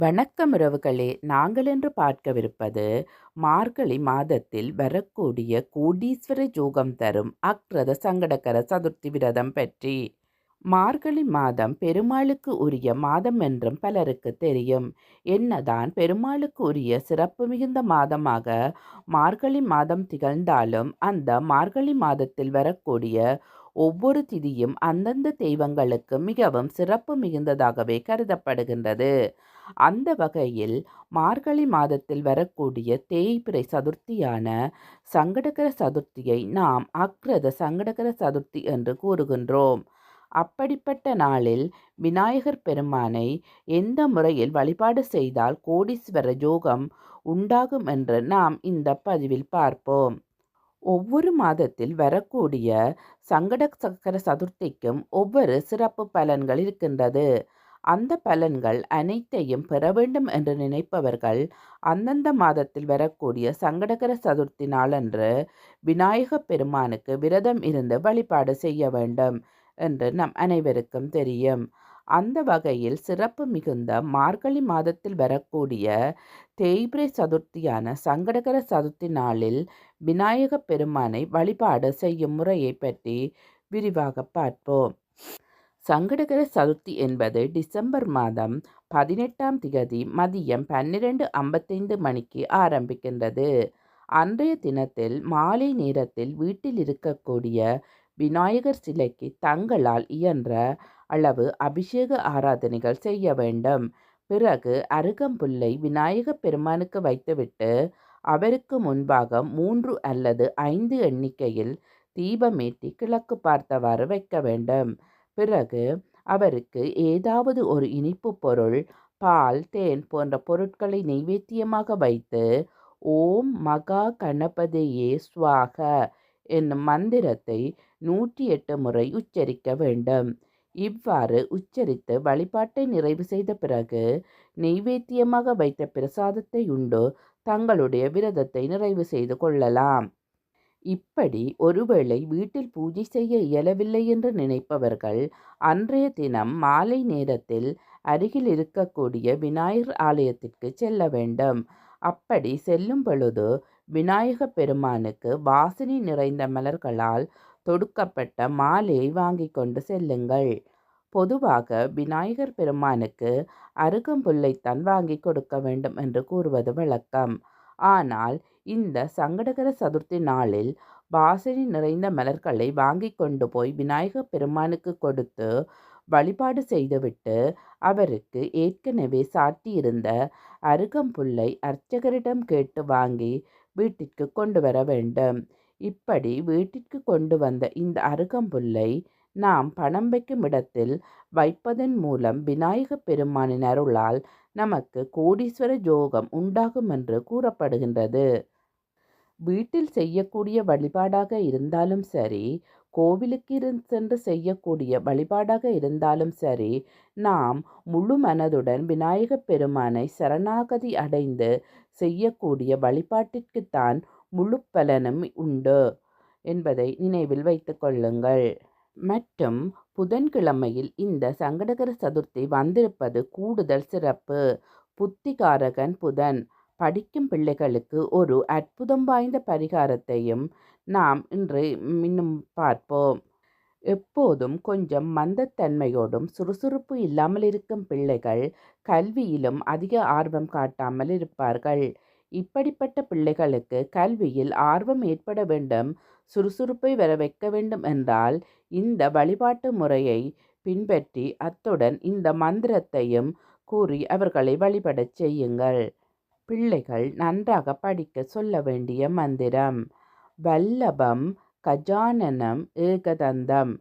வணக்கம் உறவுகளே நாங்கள் என்று பார்க்கவிருப்பது மார்கழி மாதத்தில் வரக்கூடிய கோடீஸ்வர ஜோகம் தரும் அக்ரத சங்கடகர சதுர்த்தி விரதம் பற்றி. மார்கழி மாதம் பெருமாளுக்கு உரிய மாதம் என்றும் பலருக்கு தெரியும். என்னதான் பெருமாளுக்கு உரிய சிறப்பு மிகுந்த மாதமாக மார்கழி மாதம் திகழ்ந்தாலும் அந்த மார்கழி மாதத்தில் வரக்கூடிய ஒவ்வொரு திதியும் அந்தந்த தெய்வங்களுக்கு மிகவும் சிறப்பு மிகுந்ததாகவே கருதப்படுகின்றது. அந்த வகையில் மார்கழி மாதத்தில் வரக்கூடிய தேய்பிறை சதுர்த்தியான சங்கடகர சதுர்த்தியை நாம் அக்ரத சங்கடகர சதுர்த்தி என்று கூறுகின்றோம். அப்படிப்பட்ட நாளில் விநாயகர் பெருமானை எந்த முறையில் வழிபாடு செய்தால் கோடீஸ்வர யோகம் உண்டாகும் என்று நாம் இந்த பதிவில் பார்ப்போம். ஒவ்வொரு மாதத்தில் வரக்கூடிய சங்கட சக்கர சதுர்த்திக்கும் ஒவ்வொரு சிறப்பு பலன்கள் இருக்கின்றது. அந்த பலன்கள் அனைத்தையும் பெற வேண்டும் என்று நினைப்பவர்கள் அந்தந்த மாதத்தில் வரக்கூடிய சங்கடகர சதுர்த்தி நாளன்று விநாயக பெருமானுக்கு விரதம் இருந்து வழிபாடு செய்ய வேண்டும் என்று நம் அனைவருக்கும் தெரியும். அந்த வகையில் சிறப்பு மிகுந்த மார்கழி மாதத்தில் வரக்கூடிய தேய்பிரை சதுர்த்தியான சங்கடகர சதுர்த்தி நாளில் விநாயக பெருமானை வழிபாடு செய்யும் முறையை பற்றி விரிவாக பார்ப்போம். சங்கடகர சதுர்த்தி என்பது டிசம்பர் மாதம் பதினெட்டாம் திகதி மதியம் பன்னிரண்டு ஐம்பத்தைந்து மணிக்கு ஆரம்பிக்கின்றது. அன்றைய தினத்தில் மாலை நேரத்தில் வீட்டில் இருக்கக்கூடிய விநாயகர் சிலைக்கு தங்களால் இயன்ற அளவு அபிஷேக ஆராதனைகள் செய்ய வேண்டும். பிறகு அருகம்புல்லை விநாயகப் பெருமானுக்கு வைத்துவிட்டு அவருக்கு முன்பாக மூன்று அல்லது ஐந்து எண்ணிக்கையில் தீபமேற்றி கிழக்கு பார்த்தவாறு வைக்க வேண்டும். பிறகு அவருக்கு ஏதாவது ஒரு இனிப்பு பொருள் பால் தேன் போன்ற பொருட்களை நைவேத்தியமாக வைத்து ஓம் மகா கணபதியே சுவாக என்னும் மந்திரத்தை நூற்றி எட்டு முறை உச்சரிக்க வேண்டும். இவ்வாறு உச்சரித்து வழிபாட்டை நிறைவு செய்த பிறகு நெய்வேத்தியமாக வைத்த பிரசாதத்தை உண்டு தங்களுடைய விரதத்தை நிறைவு செய்து கொள்ளலாம். இப்படி ஒருவேளை வீட்டில் பூஜை செய்ய இயலவில்லை என்று நினைப்பவர்கள் அன்றைய தினம் மாலை நேரத்தில் அருகில் இருக்கக்கூடிய விநாயகர் ஆலயத்திற்கு செல்ல வேண்டும். அப்படி செல்லும் பொழுது விநாயக பெருமானுக்கு வாசனை நிறைந்த மலர்களால் தொடுக்கப்பட்ட மாலையை வாங்கி கொண்டு செல்லுங்கள். பொதுவாக விநாயகர் பெருமானுக்கு அருகம்புல்லைத்தான் வாங்கி கொடுக்க வேண்டும் என்று கூறுவது வழக்கம். ஆனால் இந்த சங்கடகர சதுர்த்தி நாளில் வாசனை நிறைந்த மலர்களை வாங்கி கொண்டு போய் விநாயகர் பெருமானுக்கு கொடுத்து வழிபாடு செய்துவிட்டு அவருக்கு ஏற்கனவே சாட்டியிருந்த அருகம்புல்லை அர்ச்சகரிடம் கேட்டு வாங்கி வீட்டிற்கு கொண்டு வர வேண்டும். இப்படி வீட்டிற்கு கொண்டு வந்த இந்த அருகம்புல்லை நாம் பணம் வைக்கும் இடத்தில் வைப்பதன் மூலம் விநாயக பெருமானின் அருளால் நமக்கு கோடீஸ்வர ஜோகம் உண்டாகும் என்று கூறப்படுகின்றது. வீட்டில் செய்யக்கூடிய வழிபாடாக இருந்தாலும் சரி கோவிலுக்கு சென்று செய்யக்கூடிய வழிபாடாக இருந்தாலும் சரி நாம் முழு மனதுடன் விநாயகப் பெருமானை சரணாகதி அடைந்து செய்யக்கூடிய வழிபாட்டிற்குத்தான் முழு பலனும் உண்டு என்பதை நினைவில் வைத்து கொள்ளுங்கள். மற்றும் புதன்கிழமையில் இந்த சங்கடகர சதுர்த்தி வந்திருப்பது கூடுதல் சிறப்பு. புத்திகாரகன் புதன். படிக்கும் பிள்ளைகளுக்கு ஒரு அற்புதம் வாய்ந்த பரிகாரத்தையும் நாம் இன்று இன்னும் பார்ப்போம். எப்போதும் கொஞ்சம் மந்தத்தன்மையோடும் சுறுசுறுப்பு இல்லாமல் இருக்கும் பிள்ளைகள் கல்வியிலும் அதிக ஆர்வம் காட்டாமல் இருப்பார்கள். இப்படிப்பட்ட பிள்ளைகளுக்கு கல்வியில் ஆர்வம் ஏற்பட வேண்டும் சுறுசுறுப்பை வர வைக்க வேண்டும் என்றால் இந்த வழிபாட்டு முறையை பின்பற்றி அத்துடன் இந்த மந்திரத்தையும் கூறி அவர்களை வழிபடச் செய்யுங்கள். பிள்ளைகள் நன்றாக படிக்க சொல்ல வேண்டிய மந்திரம். வல்லபம் கஜானனம் ஏகதந்தம்.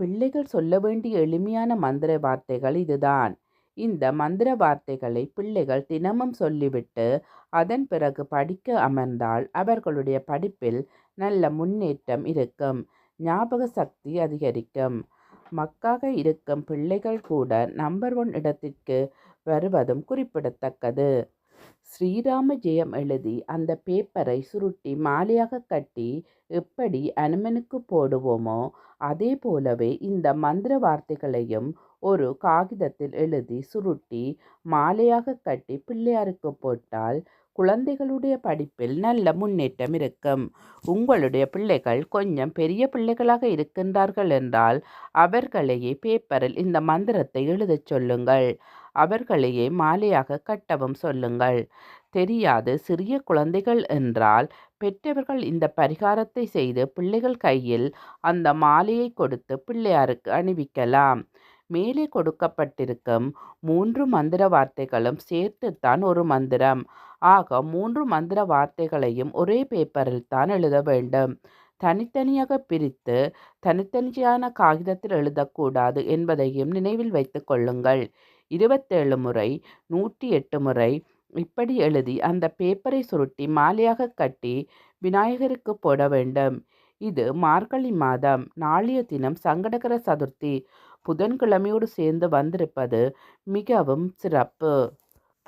பிள்ளைகள் சொல்ல வேண்டிய எளிமையான மந்திர வார்த்தைகள் இதுதான். இந்த மந்திர வார்த்தைகளை பிள்ளைகள் தினமும் சொல்லிவிட்டு அதன் பிறகு படிக்க அமர்ந்தால் அவர்களுடைய படிப்பில் நல்ல முன்னேற்றம் இருக்கும் ஞாபக சக்தி அதிகரிக்கும். மக்காக இருக்கும் பிள்ளைகள் கூட நம்பர் ஒன் இடத்திற்கு வருவதும் குறிப்பிடத்தக்கது. ஸ்ரீராம ஜெயம் எழுதி அந்த பேப்பரை சுருட்டி மாலையாக கட்டி எப்படி அனுமனுக்கு போடுவோமோ அதே போலவே இந்த மந்திர வார்த்தைகளையும் ஒரு காகிதத்தில் எழுதி சுருட்டி மாலையாக கட்டி பிள்ளையாருக்கு போட்டால் குழந்தைகளுடைய படிப்பில் நல்ல முன்னேற்றம் இருக்கும். உங்களுடைய பிள்ளைகள் கொஞ்சம் பெரிய பிள்ளைகளாக இருக்கின்றார்கள் என்றால் அவர்களையே பேப்பரில் இந்த மந்திரத்தை எழுதச் சொல்லுங்கள். அவர்களையே மாலையாக கட்டவும் சொல்லுங்கள். தெரியாது சிறிய குழந்தைகள் என்றால் பெற்றவர்கள் இந்த பரிகாரத்தை செய்து பிள்ளைகள் கையில் அந்த மாலையை கொடுத்து பிள்ளையாருக்கு அணிவிக்கலாம். மேலே கொடுக்கப்பட்டிருக்கும் மூன்று மந்திர வார்த்தைகளும் சேர்த்துத்தான் ஒரு மந்திரம். ஆக மூன்று மந்திர வார்த்தைகளையும் ஒரே பேப்பரில் தான் எழுத வேண்டும். தனித்தனியாக பிரித்து தனித்தனியான காகிதத்தில் எழுதக்கூடாது என்பதையும் நினைவில் வைத்து கொள்ளுங்கள். இருபத்தேழு முறை நூற்றி எட்டு முறை இப்படி எழுதி அந்த பேப்பரை சுருட்டி மாலையாக கட்டி விநாயகருக்கு போட வேண்டும். இது மார்கழி மாதம். நாளைய தினம் சங்கடகர சதுர்த்தி. புதன்கிழமையோடு சேர்ந்து வந்திருப்பது மிகவும் சிறப்பு.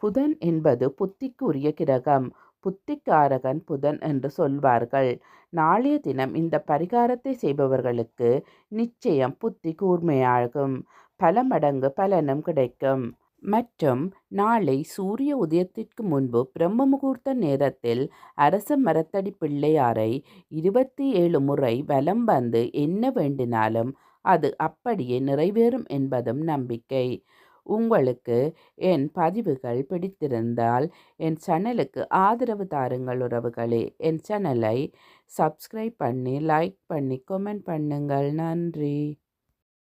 புதன் என்பது புத்திக்கு உரிய கிரகம். புத்திக்காரகன் புதன் என்று சொல்வார்கள். நாளைய தினம் இந்த பரிகாரத்தை செய்பவர்களுக்கு நிச்சயம் புத்தி கூர்மையாகும். பல மடங்கு பலனும் கிடைக்கும். மற்றும் நாளை சூரிய உதயத்திற்கு முன்பு பிரம்ம முகூர்த்த நேரத்தில் அரச மரத்தடி பிள்ளையாரை இருபத்தி ஏழு முறை வலம் வந்து என்ன வேண்டினாலும் அது அப்படியே நிறைவேறும் என்பதும் நம்பிக்கை. உங்களுக்கு என் பதிவுகள் பிடித்திருந்தால் என் சேனலுக்கு ஆதரவு தாருங்கள் உறவுகளே. என் சேனலை சப்ஸ்கிரைப் பண்ணி லைக் பண்ணி கமெண்ட் பண்ணுங்கள். நன்றி.